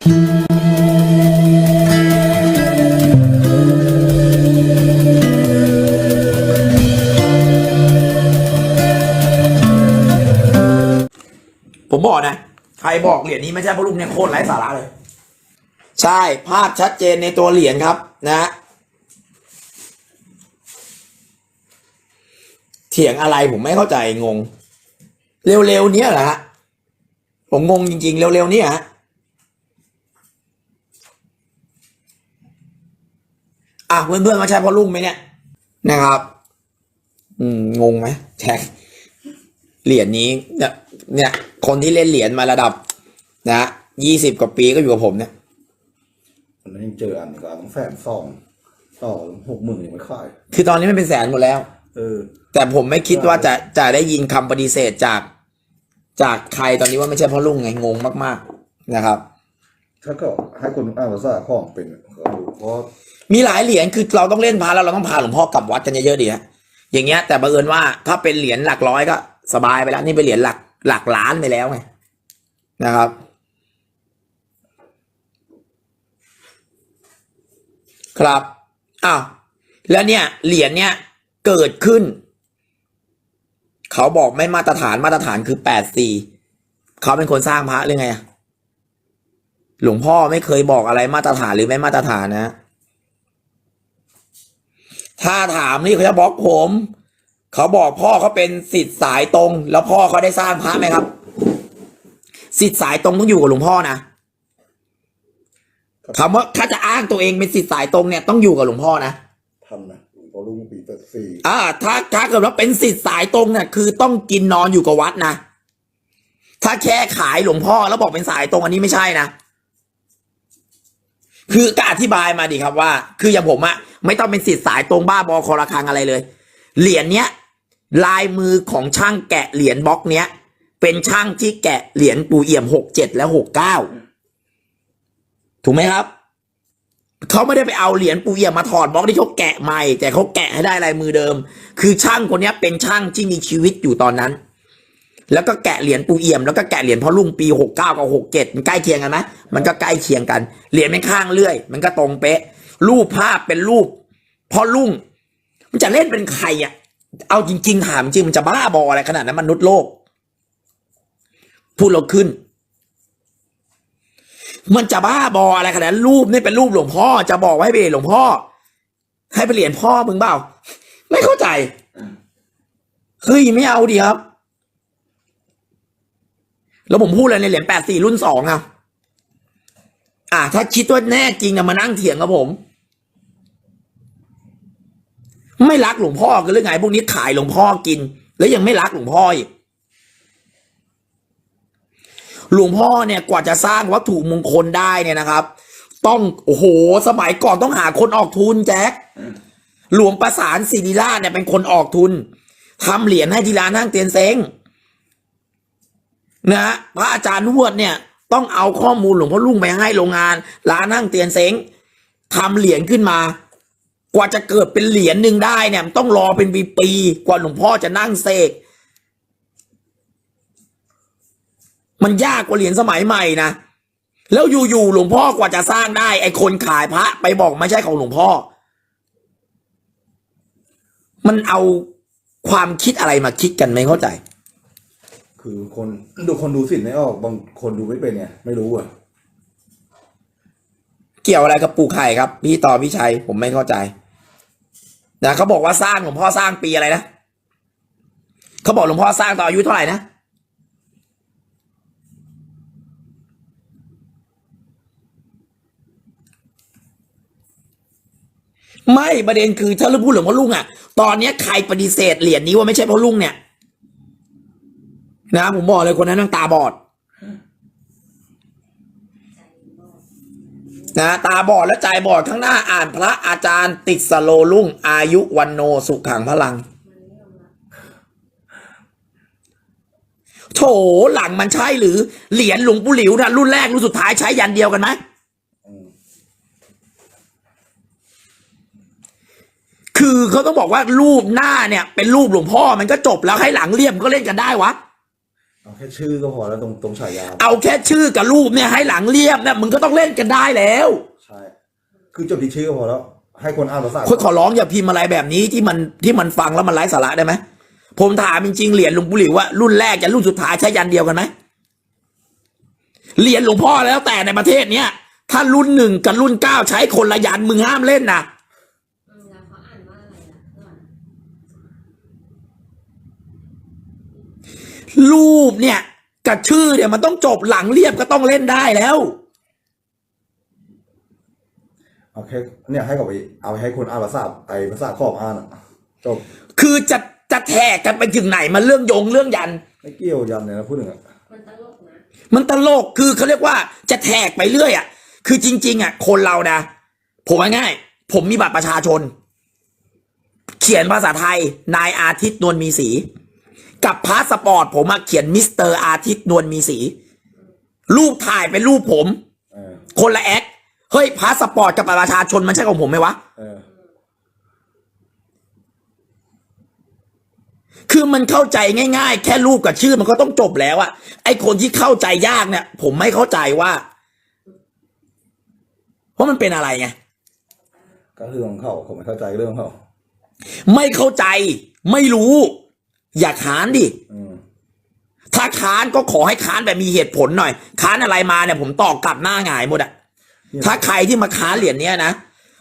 ผมบอกนะ ใครบอกเหรียญนี้ไม่ใช่พระลุงเนี่ยโคตรไร้สาระเลย ใช่ภาพชัดเจนในตัวเหรียญครับ นะ เถียงอะไรผมไม่เข้าใจงง เร็วๆเนี้ยเหรอฮะผมงงจริงๆ เร็วๆเนี้ยฮะ อะเพื่อนๆมาใช่พ่อลุงไหมเนี่ยนะครับ อืมงงไหมแท็กเหรียญนี้เนี่ยเนี่ย คนที่เล่นเหรียญมาระดับ นะยี่สิบกว่าปีก็อยู่กับผมเนี่ยวันนั้นยังเจออันก็ต้องแสนสองต่อหกหมื่นยังไม่ขายคือตอนนี้มันเป็นแสนหมดแล้ว เออ แต่ผมไม่คิดว่าจะจะได้ยินคำปฏิเสธจาก จากใครตอนนี้ว่าไม่ใช่พ่อลุงไงงงมาก ๆ นะครับ ถ้าก็ให้คนอ่านภาษาของเป็นก็ดูเพราะมีหลายเหรียญคือเราต้องเล่นพาแล้วเราต้องพาหลวงพ่อกลับวัดกันเยอะๆดีฮะอย่างเงี้ย แต่บังเอิญว่าถ้าเป็นเหรียญหลักร้อยก็ สบายไปแล้วนี่เป็นเหรียญหลักหลักล้านไปแล้วไงนะครับ ครับอ้าวแล้วเนี่ยเหรียญเนี่ยเกิดขึ้น เขาบอกไม่มาตรฐานมาตรฐานคือแปดสี่เขาเป็นคนสร้างพระหรือไงอะ หลวงพ่อไม่เคยบอกอะไรมาตรฐานหรือไม่มาตรฐานนะ ถ้าถามนี่เขาจะบล็อกผม เขาบอกพ่อเขาเป็นสิทธิ์สายตรง แล้วพ่อเขาได้สร้างพระไหมครับ สิทธิ์สายตรงต้องอยู่กับหลวงพ่อนะคำว่าถ้าจะอ้างตัวเองเป็นสิทธิ์สายตรงเนี่ยต้องอยู่กับหลวงพ่อนะทำนะพอลุงปีแปดสี่อ่า ถ้าถ้าเกิดว่าเป็นสิทธิ์สายตรงเนี่ยคือต้องกินนอนอยู่กับวัดนะถ้าแค่ขายหลวงพ่อแล้วบอกเป็นสายตรงอันนี้ไม่ใช่นะ คือก็อธิบายมาดิครับว่า คืออย่างผมอะไม่ต้องเป็นสิทธิ์สายตรงบ้าบอคอระคังอะไรเลย เหรียญเนี้ยลายมือของช่างแกะเหรียญบล็อกเนี้ย เป็นช่างที่แกะเหรียญปูเอี่ยมหกเจ็ดและหกเก้าถูกไหมครับเขาไม่ได้ไปเอาเหรียญปูเอี่ยมมาถอดบล็อกที่เขาแกะใหม่ แต่เขาแกะให้ได้ลายมือเดิม คือช่างคนเนี้ยเป็นช่างที่มีชีวิตอยู่ตอนนั้น แล้วก็แกะเหรียญปูเอี่ยมแล้วก็แกะเหรียญพ่อลุงปีหกเก้ากับหกเจ็ดมันใกล้เคียงกันไหมมันก็ใกล้เคียงกัน เหรียญเป็นข้างเลื่อย มันก็ตรงเป๊ะ รูปภาพเป็นรูปพ่อลุงมันจะเล่นเป็นใครอะ เอาจริงๆถามจริงมันจะบ้าบออะไรขนาดนั้นมนุษย์โลก พูดเราขึ้น มันจะบ้าบออะไรขนาดนั้นรูปนี่เป็นรูปหลวงพ่อ จะบอกว่าให้ไปเหรียญหลวงพ่อ ให้ไปเหรียญพ่อมึงเปล่า ไม่เข้าใจเฮ้ยไม่เอาดีครับ แล้วผมพูดเลยในเหรียญแปดสี่รุ่นสองอะอ่า ถ้าคิดว่าแน่จริงอะมานั่งเถียงกับผม ไม่รักหลวงพ่อกันหรือไงพวกนี้ขายหลวงพ่อกิน แล้วยังไม่รักหลวงพ่ออีกหลวงพ่อเนี่ยกว่าจะสร้างวัตถุมงคลได้เนี่ยนะครับ ต้องโอ้โห สมัยก่อนต้องหาคนออกทุนแจ็คหลวงประสานศิริราชเนี่ยเป็นคนออกทุนทำเหรียญให้ที่ร้านห้างเตียนเซ้ง นะฮะพระอาจารย์นวดเนี่ย ต้องเอาข้อมูลหลวงพ่อลุงไปให้โรงงานร้านห้างเตียนเซ้งทำเหรียญขึ้นมา กว่าจะเกิดเป็นเหรียญหนึ่งได้เนี่ยต้องรอเป็นปีๆกว่าหลวงพ่อจะนั่งเสกมันยากกว่าเหรียญสมัยใหม่นะแล้วอยู่ๆหลวงพ่อกว่าจะสร้างได้ ไอ้คนขายพระไปบอกไม่ใช่ของหลวงพ่อ มันเอาความคิดอะไรมาคิดกันไม่เข้าใจ คือคนดูคนดูสินไม่ออกบางคนดูไม่เป็นไงไม่รู้อะเกี่ยวอะไรกับปูไข่ครับ พี่ต่อพี่ชัยผมไม่เข้าใจนะเขาบอกว่าสร้างหลวงพ่อสร้างปีอะไรนะเขาบอกหลวงพ่อสร้างตอนอายุเท่าไหร่นะไม่ประเด็นคือถ้าเราพูดหลวงพ่อลุงอะ ตอนนี้ใครปฏิเสธเหรียญนี้ว่าไม่ใช่พ่อลุงเนี่ย นะผมบอกเลยคนนั้นนั่งตาบอด นะ ตาบอดและใจบอดข้างหน้าอ่านพระอาจารย์ติดสโลลุ่ง อายุวันโนสุขังพลัง โถหลังมันใช่หรือ เหรียญหลวงปู่หลิวนะรุ่นแรกรุ่นสุดท้ายใช้ยันเดียวกันไหมคือเขาต้องบอกว่ารูปหน้าเนี่ย เป็นรูปหลวงพ่อมันก็จบแล้วให้หลังเรียบมันก็เล่นกันได้วะ แค่ชื่อก็พอแล้วตรงตรงฉายาเอาแค่ชื่อกับรูปเนี่ยให้หลังเรียบเนี่ยมึงก็ต้องเล่นกันได้แล้ว ใช่ คือจบที่ชื่อก็พอแล้ว ให้คนอ่านภาษาคนขอร้องอย่าพิมพ์อะไรแบบนี้ที่มันที่มันฟังแล้วมันไร้สาระได้ไหมผมถามจริงๆเหรียญหลวงปู่หลิวว่ารุ่นแรกกับรุ่นสุดท้ายใช้ยันเดียวกันไหมเหรียญหลวงพ่อแล้วแต่ในประเทศเนี้ยถ้ารุ่นหนึ่งกับรุ่นเก้าใช้คนละยันมึงห้ามเล่นนะ อืมแล้วเขาอ่านว่าอะไรล่ะก่อน รูปเนี่ย กับชื่อเนี่ยมันต้องจบหลังเรียบก็ต้องเล่นได้แล้ว เอาแค่เนี่ยให้กับไปเอาไปให้คนอ่านภาษาไอภาษาขอบอ่านอะจบคือจะจะแทกกันไปถึงไหนมันเรื่องยงเรื่องยัน ไม่เกี่ยวยันเลยนะพูดถึงอะมันตลกนะมันตลกคือเขาเรียกว่าจะแทกไปเรื่อยอะ คือจริง ๆ อะ คนเรานะผมว่าง่ายผมมีบัตรประชาชน เขียนภาษาไทย นายอาทิตย์นวลมีสี กับพาสปอร์ตผมมาเขียนมิสเตอร์อาทิตย์นวลมีสี รูปถ่ายเป็นรูปผม เออคนละแอคเฮ้ยพาสปอร์ตกับบัตรประชาชนมันใช่ของผมไหมวะ เออคือมันเข้าใจง่ายๆ แค่รูปกับชื่อมันก็ต้องจบแล้วอะไอคนที่เข้าใจยากเนี่ย ผมไม่เข้าใจว่าว่ามันเป็นอะไรไง ก็เรื่องของเขาผมไม่เข้าใจเรื่องของเขาไม่เข้าใจ ไม่รู้ อย่าค้านดิอืมถ้าค้านก็ขอให้ค้านแบบมีเหตุผลหน่อย ค้านอะไรมาเนี่ยผมตอบกลับหน้าหงายหมดอะถ้าใครที่มาค้านเหรียญเนี้ยนะ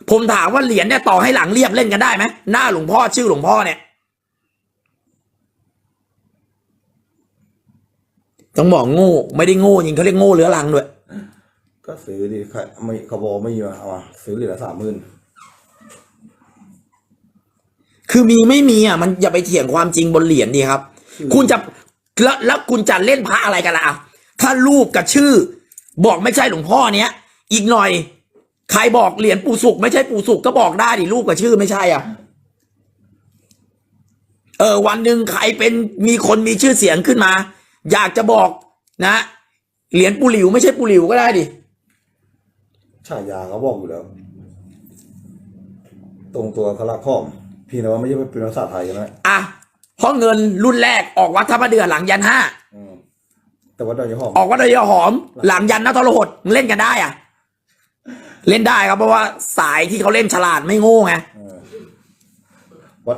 ผมถามว่าเหรียญเนี่ยต่อให้หลังเรียบเล่นกันได้ไหมหน้าหลวงพ่อชื่อหลวงพ่อเนี่ยต้องบอกโง่ไม่ได้โง่จริงเขาเรียกโง่เรื้อรังด้วย ก็ซื้อดิใครไม่เขาบอกไม่มีมาเอามาซื้อเหรียญละสามหมื่น คือมีไม่มีอะมันอย่าไปเถียงความจริงบนเหรียญดีครับ คุณจะแล้วแล้วคุณจะเล่นพระอะไรกันล่ะอะถ้ารูปกับชื่อ บอกไม่ใช่หลวงพ่อเนี้ยอีกหน่อย ใครบอกเหรียญปู่สุกไม่ใช่ปู่สุกก็บอกได้ดิรูปกับชื่อไม่ใช่อะเออวันหนึ่งใครเป็นมีคนมีชื่อเสียงขึ้นมา อยากจะบอกนะเหรียญปู่หลิวไม่ใช่ปู่หลิวก็ได้ดิฉายาเขาบอกอยู่แล้ว ตรงตัวคาราคอม เพี่นะว่าไม่ใช่เป็นภาษาไทยใช่ไหมอะเพราะเงินรุ่นแรกออกวัดท่าพระเดือหลังยันห้าอืมแต่ว่าดอยยี่ห้อมออกวัดดอยหอม หลังยันนัทรหดมึงเล่นกันได้อะ เล่นได้ครับเพราะว่าสายที่เขาเล่นฉลาดไม่โง่ไงเออวัด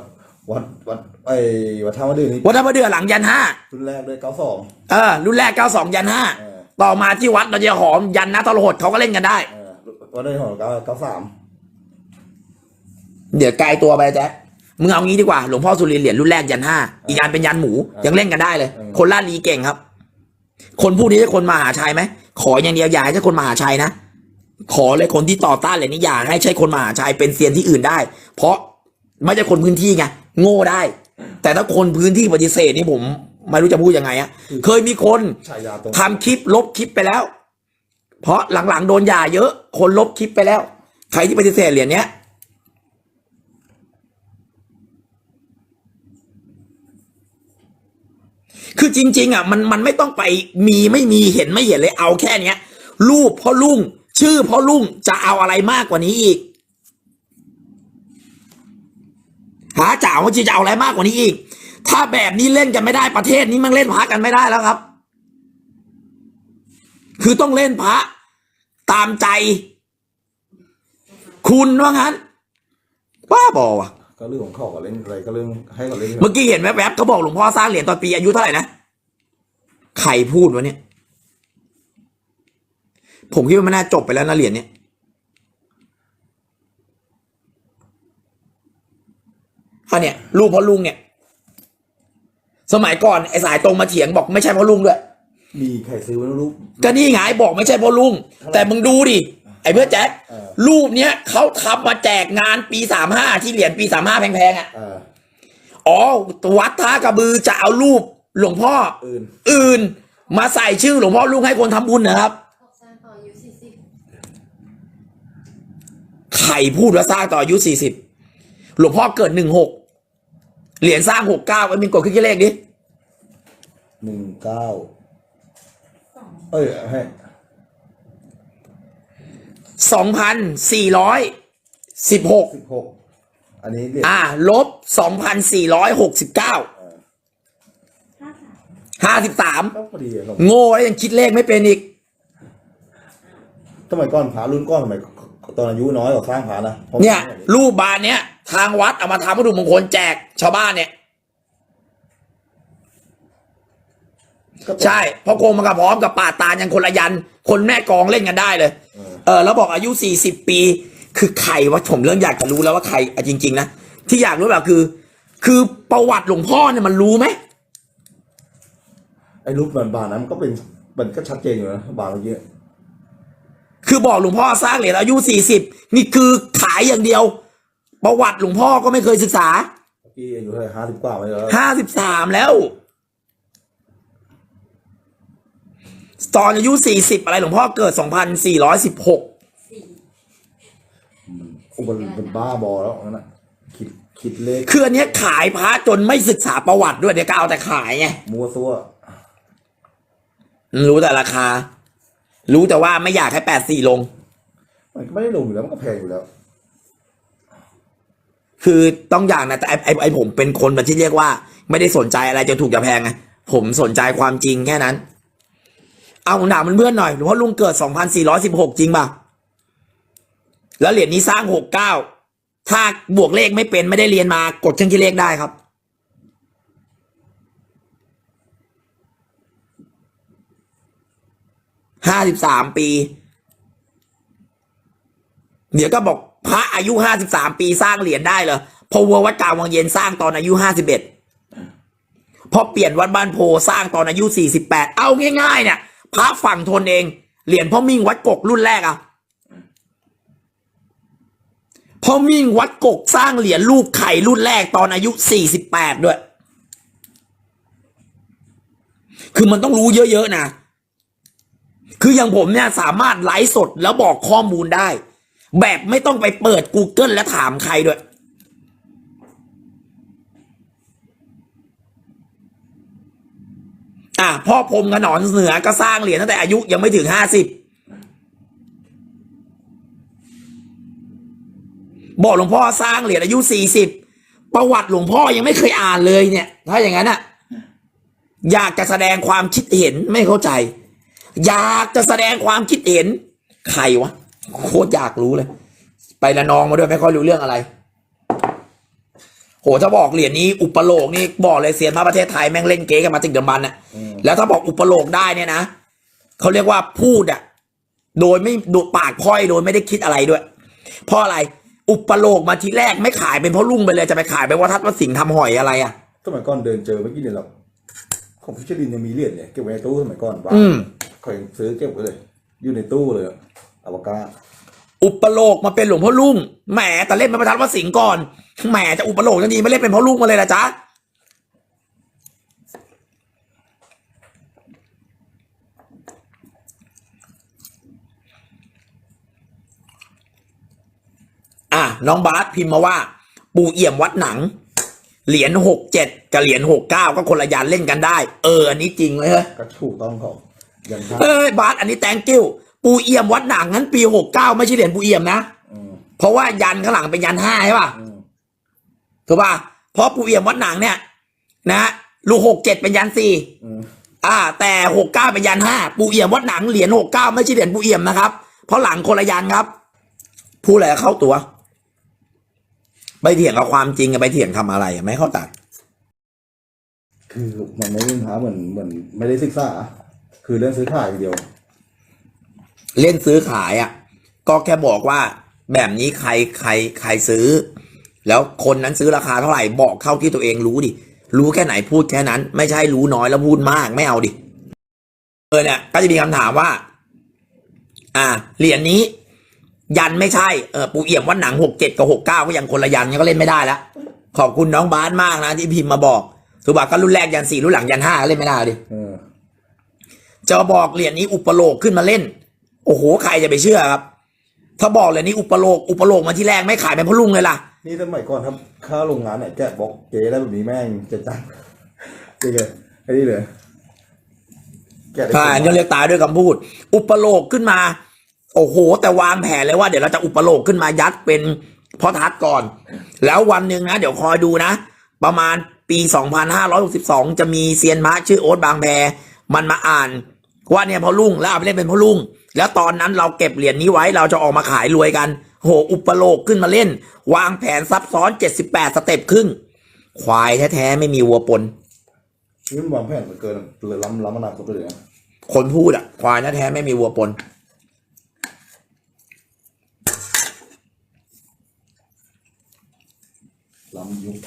วัดวัดไอ้วัดท่ามาดื้อนี่วัดท่าพระเดือหลังยันห้ารุ่นแรกเลยเก้าสองเออรุ่นแรกเก้าสองยันห้าเออต่อมาที่วัดดอยหอมยันนัทรหดเขาก็เล่นกันได้ เออวัดดอยยี่ห้อเก้าเก้าสาม เดี๋ยวไกลตัวไปแจ๊ค มึงเอางี้ดีกว่าหลวงพ่อสุรินทร์เหรียญรุ่นแรกยันห้าอีกยันเป็นยันหมูยังเล่นกันได้เลย คนลาดลีเก่งครับ คนผู้นี้ใช่คนมหาชัยไหมขออย่างเดียวอย่าให้ใช่คนมหาชัยนะขอเลยคนที่ต่อต้านเหรียญนี้อย่าให้ใช่คนมหาชัยเป็นเซียนที่อื่นได้ เพราะไม่ใช่คนพื้นที่ไงโง่ได้ แต่ถ้าคนพื้นที่ปฏิเสธนี่ผม ไม่รู้จะพูดยังไงอะเคยมีคนฉายาตรงทำคลิปลบคลิปไปแล้ว เพราะหลังๆโดนด่าเยอะ คนลบคลิปไปแล้ว ใครที่ปฏิเสธเหรียญเนี้ย คือจริง ๆ อะ มันมันไม่ต้องไปมีไม่มีเห็นไม่เห็นเลยเอาแค่เนี้ย รูปพ่อลุงชื่อพ่อลุงจะเอาอะไรมากกว่านี้อีกหาจ่าว่าจีจะเอาอะไรมากกว่านี้อีก ถ้าแบบนี้เล่นกันไม่ได้ประเทศนี้มันเล่นพระกันไม่ได้แล้วครับ คือต้องเล่นพระ ตามใจ คุณว่างั้นบ้าบอว่ะ ก็เรื่องของเขาก็เล่นอะไรก็เรื่องให้เขาเล่นเมื่อกี้เห็นแวบๆเขาบอกหลวงพ่อสร้างเหรียญตอนปีอายุเท่าไหร่นะใครพูดวะเนี่ย ผมคิดว่ามันน่าจบไปแล้วนะเหรียญเนี้ยอันเนี้ยรูปพ่อลุงเนี่ย สมัยก่อนไอ้สายตรงมาเถียงบอกไม่ใช่พ่อลุงด้วยมีใครซื้อไว้ไม่รู้ก็นี่ไงบอกไม่ใช่พ่อลุง แต่มึงดูดิ ไอ้เพื่อนแจ็คเออ รูปเนี้ยเขาทำมาแจกงานปีสามห้าที่เหรียญปีสามห้าแพงๆอะเอออ๋อวัดท่ากระบือจะเอารูปหลวงพ่อ อื่นอื่นมาใส่ชื่อหลวงพ่อลุงให้คนทำบุญนะครับพวกสร้างต่ออายุสี่สิบใครพูดว่าสร้างต่ออายุสี่สิบหลวงพ่อเกิดหนึ่งหกเหรียญสร้างหกเก้าไอ้มินกดขึ้นเลขดิหนึ่งเก้าเอ้ยให้ สองพันสี่ร้อยสิบหกสิบหกอันนี้เหรียญอ่า ลบสองพันสี่ร้อยหกสิบเก้าห้าสิบสามก็พอดีอะครับโง่แล้วยังคิดเลขไม่เป็นอีก สมัยก่อนพระรุ่นก้อนสมัยตอนอายุน้อยกว่าสร้างพระนะพราะเนี่ย รูปบานเนี้ย ทางวัดเอามาทำวัตถุมงคลแจกชาวบ้านเนี่ย ก็ใช่เพราะโคงมันกับพร้อมกับป่าตาลยังคนละยัน คนแม่กองเล่นกันได้เลย เออ เออแล้วบอกอายุสี่สิบปี คือใครวะผมเริ่มอยากจะรู้แล้วว่าใครอะจริง ๆ นะ ที่อยากรู้แบบคือ คือประวัติหลวงพ่อเนี่ยมันรู้ไหมไอ้รูปบานๆนั้นมันก็เป็นมันก็ชัดเจนอยู่นะบานเมื่อกี้คือบอกหลวงพ่อสร้างเหรียญอายุสี่สิบนี่คือขายอย่างเดียว ประวัติหลวงพ่อก็ไม่เคยศึกษาเมื่อกี้อายุเท่าไหร่ห้าสิบกว่าไปแล้วห้าสิบสามแล้ว ตอนอายุสี่สิบอะไรหลวงพ่อเกิดสองพันสี่ร้อยสิบหกสี่อุบัติเป็นบ้าบอแล้วนั่นน่ะคิดคิดเลขคืออันเนี้ยขายพระจนไม่ศึกษาประวัติด้วยเดี๋ยวก็เอาแต่ขายไงมัวซัวรู้แต่ราคา รู้แต่ว่าไม่อยากให้แปดสี่ลง มันก็ไม่ได้ลงอยู่แล้วมันก็แพงอยู่แล้ว คือต้องอย่างนะแต่ไอไอไอผมเป็นคนแบบที่เรียกว่า ไม่ได้สนใจอะไรจะถูกจะแพงไงผมสนใจความจริงแค่นั้น เอาผมถามันเพื่อนหน่อยหลวงพ่อลุงเกิดสองพันสี่ร้อยสิบหกจริงป่ะ แล้วเหรียญนี้สร้างหกเก้าถ้าบวกเลขไม่เป็นไม่ได้เรียนมากดเครื่องคิดเลขได้ครับ ห้าสิบสามปี เดี๋ยวก็บอกพระอายุห้าสิบสามปีสร้างเหรียญได้เหรอพอวัววัดกลางวังเย็นสร้างตอนอายุห้าสิบเอ็ดพอเปลี่ยนวัดบ้านโพสร้างตอนอายุสี่สิบแปดเอาง่ายๆเนี่ย พระฝั่งทนเอง เหรียญพ่อมิ่งวัดกกรุ่นแรกอะพ่อมิ่งวัดกกสร้างเหรียญรูปไข่รุ่นแรกตอนอายุสี่สิบแปดด้วย คือมันต้องรู้เยอะๆนะ คืออย่างผมเนี่ยสามารถไลฟ์สดแล้วบอกข้อมูลได้ แบบไม่ต้องไปเปิด Google และถามใครด้วย อะพ่อพรหมขนอนเหนือก็สร้างเหรียญตั้งแต่อายุยังไม่ถึงห้าสิบบอกหลวงพ่อสร้างเหรียญอายุสี่สิบประวัติหลวงพ่อยังไม่เคยอ่านเลยเนี่ย ถ้าอย่างนั้นอะ อยากจะแสดงความคิดเห็นไม่เข้าใจ อยากจะแสดงความคิดเห็น ใครวะโคตรอยากรู้เลย ไปละนองมาด้วยไม่ค่อยรู้เรื่องอะไร โหถ้าบอกเหรียญนี้อุปโลกนี่บอกเลยเซียนพระประเทศไทยแม่งเล่นเก๊กันมาติดเดิมบันน่ะ แล้วถ้าบอกอุปโลกได้เนี่ยนะเขาเรียกว่าพูดอะโดยไม่โดยปากพร่อยโดยไม่ได้คิดอะไรด้วย เพราะอะไรอุปโลกมาทีแรกไม่ขายเป็นเพราะลุ่งไปเลยจะไปขายไปว่าทัดว่าสิงห์ทำหอยอะไรอะสมัยก่อนเดินเจอเมื่อกี้เนี่ยเราของพิชลินยังมีเหรียญเนี่ยเก็บไว้ในตู้สมัยก่อนบ้านอืมคอยซื้อเก็บไว้เลย อยู่ในตู้เลยอะอวกาศอุปโลกมาเป็นหลวงพ่อลุงแหมแต่เล่นเป็นประธานวัดสิงห์ก่อนแหมจะอุปโลกยังดีไม่เล่นเป็นพ่อลุงมาเลยละจ๊ะ อะน้องบาสพิมพ์มาว่า ปู่เอี่ยมวัดหนัง เหรียญหกเจ็ดกับเหรียญหกเก้าก็คนละยานเล่นกันได้ เออ อันนี้จริงเลยเฮ้ยก็ถูกต้องเขายังท่าเอ้ยบาสอันนี้แตงกิ้วปู่เอี่ยมวัดหนังงั้นปีหกเก้าไม่ใช่เหรียญปู่เอี่ยมนะ อืมเพราะว่ายันข้างหลังเป็นยันห้าใช่ป่ะอืมถูกป่ะเพราะปู่เอี่ยมวัดหนังเนี่ย นะลูกหกเจ็ดเป็นยันสี่อืมอ่า แต่หกเก้าเป็นยันห้าปู่เอี่ยมวัดหนังเหรียญหกเก้าไม่ใช่เหรียญปู่เอี่ยมนะครับ เพราะหลังคนละยันครับ พูดอะไรเข้าตัว ไปเถียงกับความจริงกับไปเถียงทำอะไรอะไม่เข้าใจคือมันไม่ได้ท้าเหมือนเหมือนไม่ได้ศึกษา คือเรื่องซื้อขายอย่างเดียว เล่นซื้อขายอะก็แค่บอกว่า แบบนี้ใครใครใครซื้อ แล้วคนนั้นซื้อราคาเท่าไหร่บอกเข้าที่ตัวเองรู้ดิรู้แค่ไหนพูดแค่นั้น ไม่ใช่รู้น้อยแล้วพูดมากไม่เอาดิเออเนี่ยก็จะมีคำถามว่า อ่าเหรียญนี้ ยันไม่ใช่เออปูเอี่ยมวัดหนังหกเจ็ดกับหกเก้าก็ยังคนละยันก็เล่นไม่ได้แล้วขอบคุณน้องบาสมากนะที่พิมพ์มาบอกสุบักก็รุ่นแรกยันสี่รุ่นหลังยันห้าก็เล่นไม่ได้ดิเออจะบอกเหรียญนี้อุปโลกขึ้นมาเล่น โอ้โหใครจะไปเชื่อครับ ถ้าบอกเหรียญนี้อุปโลกอุปโลกมาที่แรกไม่ขายเป็นพ่อลุงเลยล่ะนี่สมัยก่อนครับค่าโรงงานเนี่ยแกะบล็อกเก๋ได้แบบนี้แม่งจะจังจริงเลยไอ้นี่เลยแกะได้ใช่นี่เรียกตายด้วยคำพูด อุปโลกขึ้นมา โอ้โห แต่วางแผนเลยว่าเดี๋ยวเราจะอุปโลกขึ้นมายัดเป็นพ่อทัดก่อน แล้ววันหนึ่งนะ เดี๋ยวคอยดูนะ ประมาณปี 2562 จะมีเซียนม้าชื่อโอ๊ตบางแพมันมาอ่าน ว่าเนี่ยพ่อลุงแล้วเอาไปเล่นเป็นพ่อลุงแล้วตอนนั้นเราเก็บเหรียญนี้ไว้เราจะออกมาขายรวยกัน โหอุปโลกขึ้นมาเล่น วางแผนซับซ้อน 78 สเต็ปครึ่ง ควายแท้ๆไม่มีวัวปนนี่มันวางแผนเหลือเกินเลยล้ำล้ำอนาคตไปเลยนะคนพูดอะควายแท้ๆไม่มีวัวปน ล้ำยุค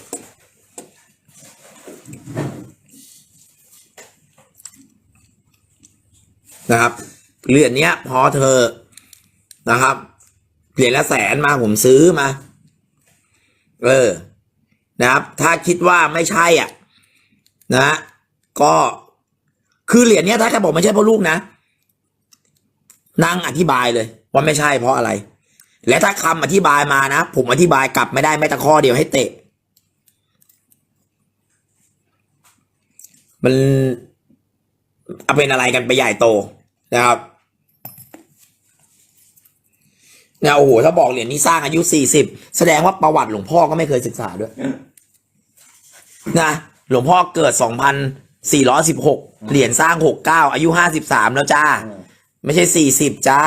นะครับเหรียญเนี้ย พอเธอนะครับเหรียญละแสนมาผมซื้อมา เออ นะครับ ถ้าคิดว่าไม่ใช่อะ นะ ก็คือเหรียญเนี้ยถ้าแค่บอกไม่ใช่เพราะลูกนะนั่งอธิบายเลย ว่าไม่ใช่เพราะอะไร และถ้าคำอธิบายมานะ ผมอธิบายกลับไม่ได้แม้แต่ข้อเดียวให้เตะ มันเอาเป็นอะไรกันไปใหญ่โตนะครับนี่ยโอ้โหถ้าบอกเหรียญนี้สร้างอายุสี่สิบแสดงว่าประวัติหลวงพ่อก็ไม่เคยศึกษาด้วยนะหลวงพ่อเกิดสองพันสี่ร้อยสิบหกเหรียญสร้างหกเก้าอายุห้าสิบสามแล้วจ้า ไม่ใช่สี่สิบจ้า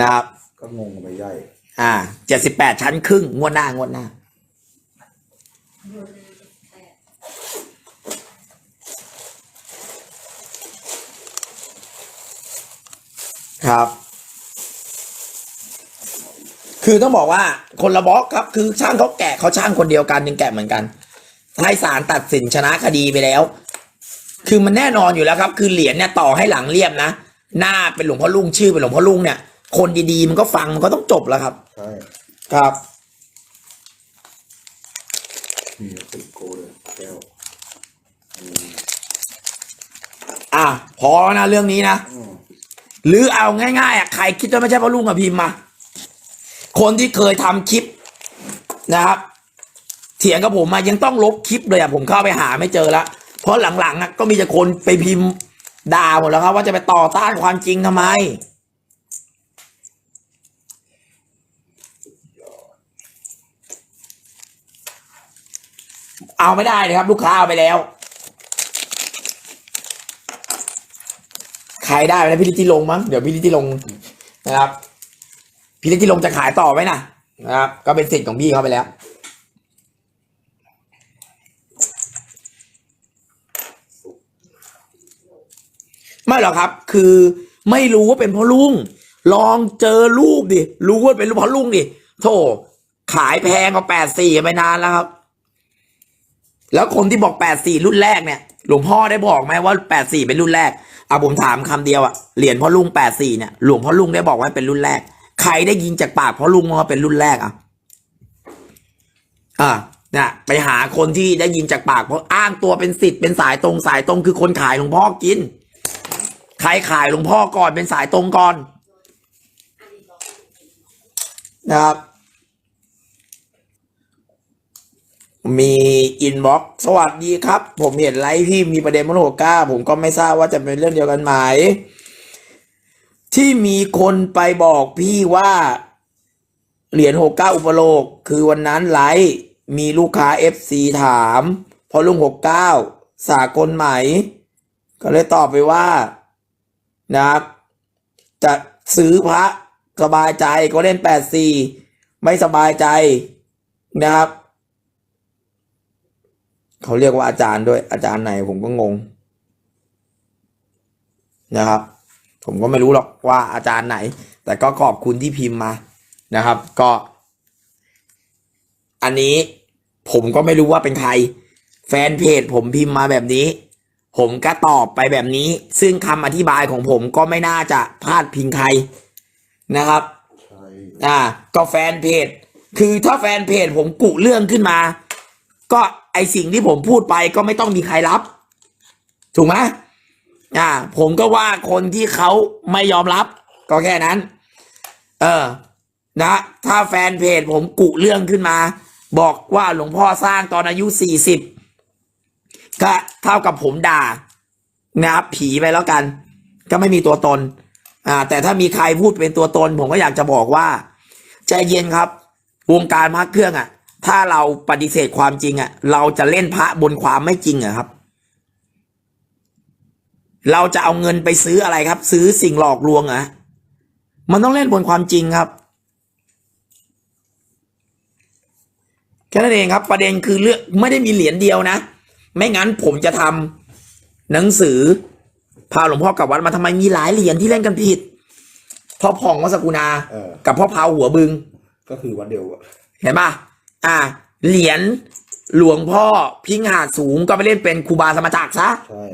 นะครับ ก็งงกันไปใหญ่อ่าเจ็ดสิบแปดชั้นครึ่ง งวดหน้างวดหน้าโดนเลยแปดครับ คือต้องบอกว่าคนละบล็อกครับ คือช่างเขาแกะเขาช่างคนเดียวกันยังแกะเหมือนกันให้ศาลตัดสินชนะคดีไปแล้ว คือมันแน่นอนอยู่แล้วครับ คือเหรียญเนี่ยต่อให้หลังเรียบนะ หน้าเป็นหลวงพ่อลุงชื่อเป็นหลวงพ่อลุงเนี่ย คนดีๆ มันก็ฟังมันก็ต้องจบแล้วครับ ใช่ครับมีติดโกเลยแก้วอืมอะพอนะเรื่องนี้นะอืมหรือเอาง่ายๆอะใครคิดว่าไม่ใช่พ่อลุงกับพิมพ์มา คนที่เคยทำคลิปนะครับ เถียงกับผมมายังต้องลบคลิปเลยอะผมเข้าไปหาไม่เจอละเพราะหลังๆอะก็มีแต่คนไปพิมพ์ด่าหมดแล้วครับ ว่าจะไปต่อต้านความจริงทำไม เอาไม่ได้เลยครับ ลูกค้าเอาไปแล้ว ขายได้ไหมพี่ลิติลงมั้ง เดี๋ยวพี่ลิติลงนะครับ พี่ลิติลงจะขายต่อไหมนะนะครับ ก็เป็นสิทธิ์ของพี่เขาไปแล้ว ไม่หรอกครับ คือไม่รู้ว่าเป็นพราะลุง ลองเจอรูปดิ รู้ว่าเป็นพราะลุงดิ โธ่ขายแพงกว่าแปดสี่ไปนานแล้วครับ แล้วคนที่บอกแปดสี่รุ่นแรกเนี่ย หลวงพ่อได้บอกไหมว่าแปดสี่เป็นรุ่นแรกอะผมถามคำเดียวอะเหรียญพ่อลุงแปดสี่เนี่ย หลวงพ่อลุงได้บอกว่าเป็นรุ่นแรก ใครได้ยินจากปากพ่อลุงว่าเป็นรุ่นแรกอะอะเนี่ยไปหาคนที่ได้ยินจากปากเพราะอ้างตัวเป็นสิทธิ์เป็นสายตรงสายตรงคือคนขายหลวงพ่อกิน ใครขายหลวงพ่อก่อนเป็นสายตรงก่อนนะครับ มีอินบ็อกสวัสดีครับ ผมเห็นไลฟ์พี่มีประเด็นมโนก้า ผมก็ไม่ทราบว่าจะเป็นเรื่องเดียวกันไหม ที่มีคนไปบอกพี่ว่า เหรียญหกเก้าอุปโลก คือวันนั้นไลฟ์มีลูกค้าเอฟซีถาม พอลุงหกเก้าสากลไหม ก็เลยตอบไปว่านะครับ จะซื้อพระสบายใจก็เล่นแปดสี่ไม่สบายใจนะครับ เขาเรียกว่าอาจารย์ด้วย อาจารย์ไหนผมก็งง นะครับ ผมก็ไม่รู้หรอกว่าอาจารย์ไหน แต่ก็ขอบคุณที่พิมพ์มานะครับ ก็ อันนี้ผมก็ไม่รู้ว่าเป็นใคร แฟนเพจผมพิมพ์มาแบบนี้ ผมก็ตอบไปแบบนี้ ซึ่งคำอธิบายของผมก็ไม่น่าจะพลาดพิงใครนะครับใช่อ่า ก็แฟนเพจ คือถ้าแฟนเพจผมกุเรื่องขึ้นมา ก็ ไอสิ่งที่ผมพูดไปก็ไม่ต้องมีใครรับ ถูกไหมอ่า ผมก็ว่าคนที่เขาไม่ยอมรับ ก็แค่นั้น เออ นะ ถ้าแฟนเพจผมกุเรื่องขึ้นมา บอกว่าหลวงพ่อสร้างตอนอายุสี่สิบก็เท่ากับผมด่านะครับผีไปแล้วกัน ก็ไม่มีตัวตน อ่า แต่ถ้ามีใครพูดเป็นตัวตน ผมก็อยากจะบอกว่าใจเย็นครับ วงการพักเครื่องอะ ถ้าเราปฏิเสธความจริงอะเราจะเล่นพระบนความไม่จริงเหรอครับ เราจะเอาเงินไปซื้ออะไรครับ ซื้อสิ่งหลอกลวงเหรอมันต้องเล่นบนความจริงครับแค่นั้นเองครับ ประเด็นคือเรื่องไม่ได้มีเหรียญเดียวนะ ไม่งั้นผมจะทำหนังสือพาหลวงพ่อกลับวัดมาทำไมมีหลายเหรียญที่เล่นกันผิดพ่อผ่องวัดสกุณาเออกับพ่อเผาหัวบึง ก็คือวันเดียวอะเห็นป่ะ อ่าเหรียญหลวงพ่อพิงหาดสูงก็ไปเล่นเป็นครูบาสมจักรซะ ใช่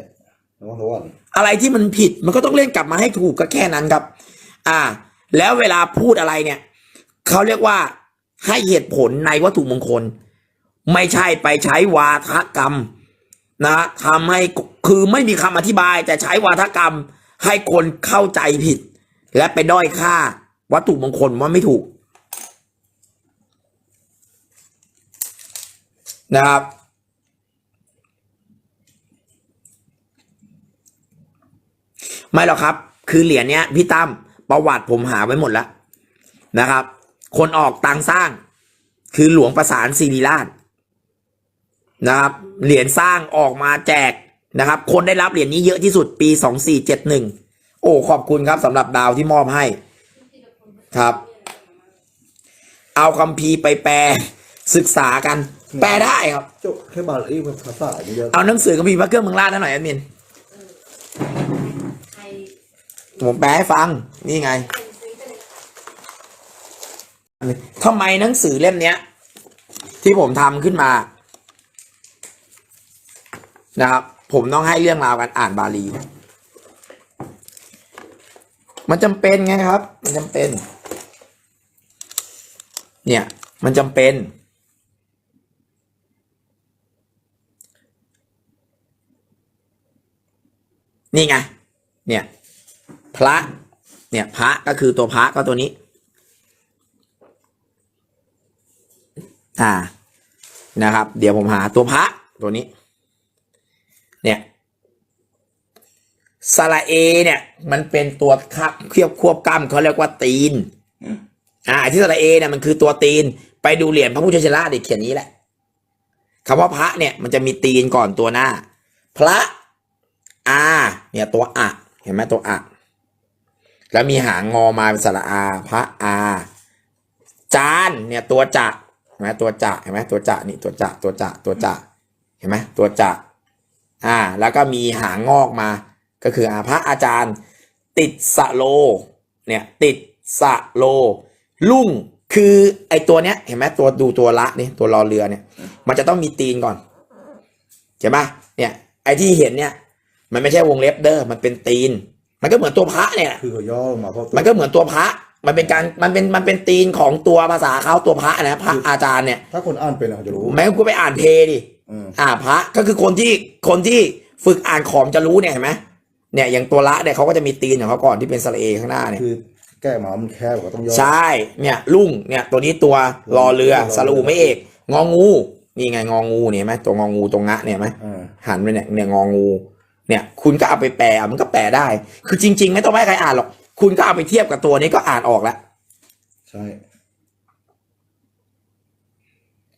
แล้วก็สวรรค์อะไรที่มันผิดมันก็ต้องเล่นกลับมาให้ถูกก็แค่นั้นครับ อ่า แล้วเวลาพูดอะไรเนี่ยเขาเรียกว่าให้เหตุผลในวัตถุมงคล ไม่ใช่ไปใช้วาทกรรม นะทำให้คือไม่มีคำอธิบาย แต่ใช้วาทกรรม ให้คนเข้าใจผิด และไปด้อยค่าวัตถุมงคลว่าไม่ถูก นะครับ ไม่หรอกครับ คือเหรียญเนี้ยพี่ตั้มประวัติผมหาไว้หมดแล้วนะครับ คนออกตังสร้าง คือหลวงประสานศิริราชนะครับ เหรียญสร้างออกมาแจกนะครับ คนได้รับเหรียญนี้เยอะที่สุดปีสองสี่เจ็ดหนึ่งโอ้ขอบคุณครับสำหรับดาวที่มอบให้ครับ เอาคัมภีไปแปลศึกษากัน แปลได้ครับ จบแค่บาลีภาษาอย่างเดียวเอาหนังสือคัมภีร์พระเครื่องเมืองราชนั่นหน่อยแอดมิน ใครผมแปลให้ฟัง นี่ไงทำไมหนังสือเล่มเนี้ย ที่ผมทำขึ้นมา นะครับ ผมต้องให้เรื่องราวการอ่านบาลี มันจำเป็นไงครับ มันจำเป็น เนี่ย มันจำเป็น นี่ไง เนี่ย พระ เนี่ย พระก็คือตัวพระก็ตัวนี้ อ่า นะครับ เดี๋ยวผมหาตัวพระตัวนี้ เนี่ยสระเอ เนี่ย มันเป็นตัวคับเคียบควบกล้ำเขาเรียกว่าตีน อ่า ที่สระเอเนี่ยมันคือตัวตีน ไปดูเหรียญพระพุทธชินราชเด็กเขียนนี้แหละคำว่าพระเนี่ยมันจะมีตีนก่อนตัวหน้า พระ อาเนี่ยตัวอะเห็นไหมตัวอะแล้วมีหางงอมาเป็นสระอาพระอาจานเนี่ยตัวจะเห็นไหมตัวจะเห็นไหมตัวจะนี่ตัวจะตัวจะตัวจะเห็นไหมตัวจะอ่า แล้วก็มีหางงอกมา ก็คืออาพระอาจารย์ ติดสะโล เนี่ยติดสะโล ลุ่งคือไอตัวเนี้ยเห็นไหมตัวดูตัวละนี่ตัวรอเรือเนี่ย มันจะต้องมีตีนก่อนเห็นปะเนี่ยไอที่เห็นเนี่ย มันไม่ใช่วงเล็บเด้อมันเป็นตีน มันก็เหมือนตัวพระเนี่ย คือเขาย่อลงมาเพราะมันก็เหมือนตัวพระ มันเป็นการมันเป็นมันเป็นตีนของตัวภาษาเขาตัวพระนะพระอาจารย์เนี่ยถ้าคนอ่านเป็นอะเขาจะรู้แม้กูไปอ่านเพดิอืมอ่าพระก็คือคนที่คนที่ฝึกอ่านขอมจะรู้เนี่ยเห็นไหมเนี่ยอย่างตัวละเนี่ยเขาก็จะมีตีนของเขาก่อนที่เป็นสระเอข้างหน้าเนี่ยคือแก้มามันแคบก็ต้องย่อใช่เนี่ยลุ่งเนี่ยตัวนี้ตัวรอเรือสระอูไม่เอกงองูนี่ไงงองูเนี่ยเห็นไหมตัวงองูตรงงะเนี่ยเห็นไหมอ่าหันไปเนี่ยเนี่ยงองู เนี่ยคุณก็เอาไปแปลอะมันก็แปลได้ คือจริง ๆ ไม่ต้องให้ใครอ่านหรอก คุณก็เอาไปเทียบกับตัวนี้ก็อ่านออกแล้วใช่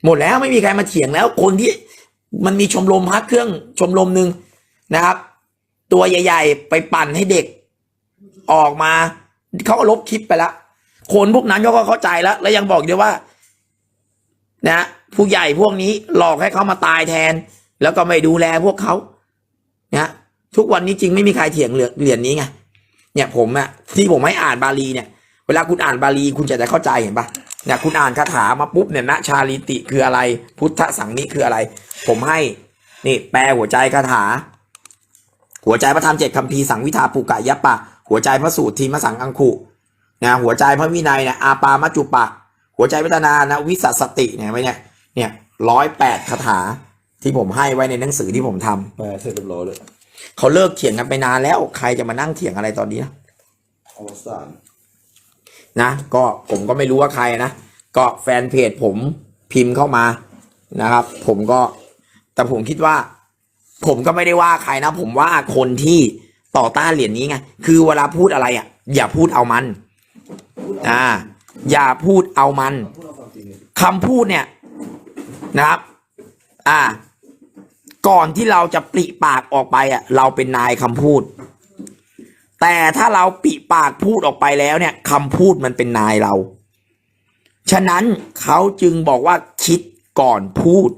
หมดแล้วไม่มีใครมาเถียงแล้ว คนที่มันมีชมรมพักเครื่องชมรมหนึ่งนะครับ ตัวใหญ่ ๆ ไปปั่นให้เด็ก ออกมาเขาก็ลบคลิปไปแล้วคนพวกนั้นเขาก็เข้าใจแล้ว แล้วยังบอกด้วยว่า นะผู้ใหญ่พวกนี้หลอกให้เขามาตายแทน แล้วก็ไม่ดูแลพวกเขานะ ทุกวันนี้จริงไม่มีใครเถียงเหรียญนี้ไงเนี่ยผมอะที่ผมให้อ่านบาลีเนี่ย เวลาคุณอ่านบาลีคุณจะได้เข้าใจเห็นปะเนี่ยคุณอ่านคาถามาปุ๊บเนี่ยนะชาลิติคืออะไร พุทธสังนิคืออะไร ผมให้นี่แปลหัวใจคาถา หัวใจพระธรรมเจ็ดคัมภีร์สังวิทาปุกะยัปะ หัวใจพระสูตรทีมสังอังคุนะหัวใจพระวินัยเนี่ยอาปามัจจุปะ หัวใจพัฒนานะวิสัสติเนี่ยไหมเนี่ยเนี่ยร้อยแปดคาถาที่ผมให้ไว้ในหนังสือที่ผมทำแปลเสร็จเรียบร้อยเลย เขาเลิกเถียงกันไปนานแล้ว ใครจะมานั่งเถียงอะไรตอนนี้นะอวสานนะก็ผมก็ไม่รู้ว่าใครนะก็แฟนเพจผมพิมพ์เข้ามานะครับ ผมก็แต่ผมคิดว่า ผมก็ไม่ได้ว่าใครนะ ผมว่าคนที่ต่อต้านเหรียญนี้ไงคือเวลาพูดอะไรอะ อย่าพูดเอามันอ่าอย่าพูดเอามันพูดเอาความจริงเลยคำพูดเนี่ยนะครับ อ่า ก่อนที่เราจะปริปากออกไปอะ เราเป็นนายคำพูด แต่ถ้าเราปิปากพูดออกไปแล้วเนี่ยคำพูดมันเป็นนายเรา ฉะนั้นเขาจึงบอกว่าคิดก่อนพูด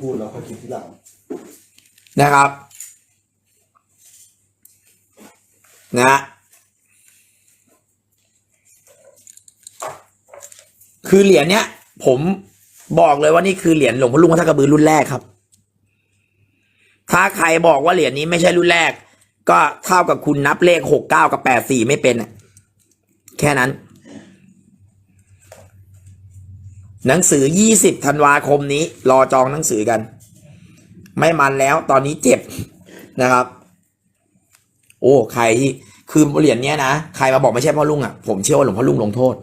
พูดแล้วค่อยคิดทีหลังนะครับ นะคือเหรียญเนี้ยผม บอกเลยว่านี่คือเหรียญหลวงพ่อลุงวัดท่ากระบือรุ่นแรกครับ ถ้าใครบอกว่าเหรียญนี้ไม่ใช่รุ่นแรก ก็เท่ากับคุณนับเลขหกเก้ากับแปดสี่ไม่เป็นแค่นั้น หนังสือยี่สิบธันวาคมนี้ รอจองหนังสือกัน ไม่มันแล้วตอนนี้เจ็บนะครับ โอ้ใครที่คือเหรียญเนี้ยนะ ใครมาบอกไม่ใช่พ่อลุงอะผมเชื่อว่าหลวงพ่อลุงลงโทษ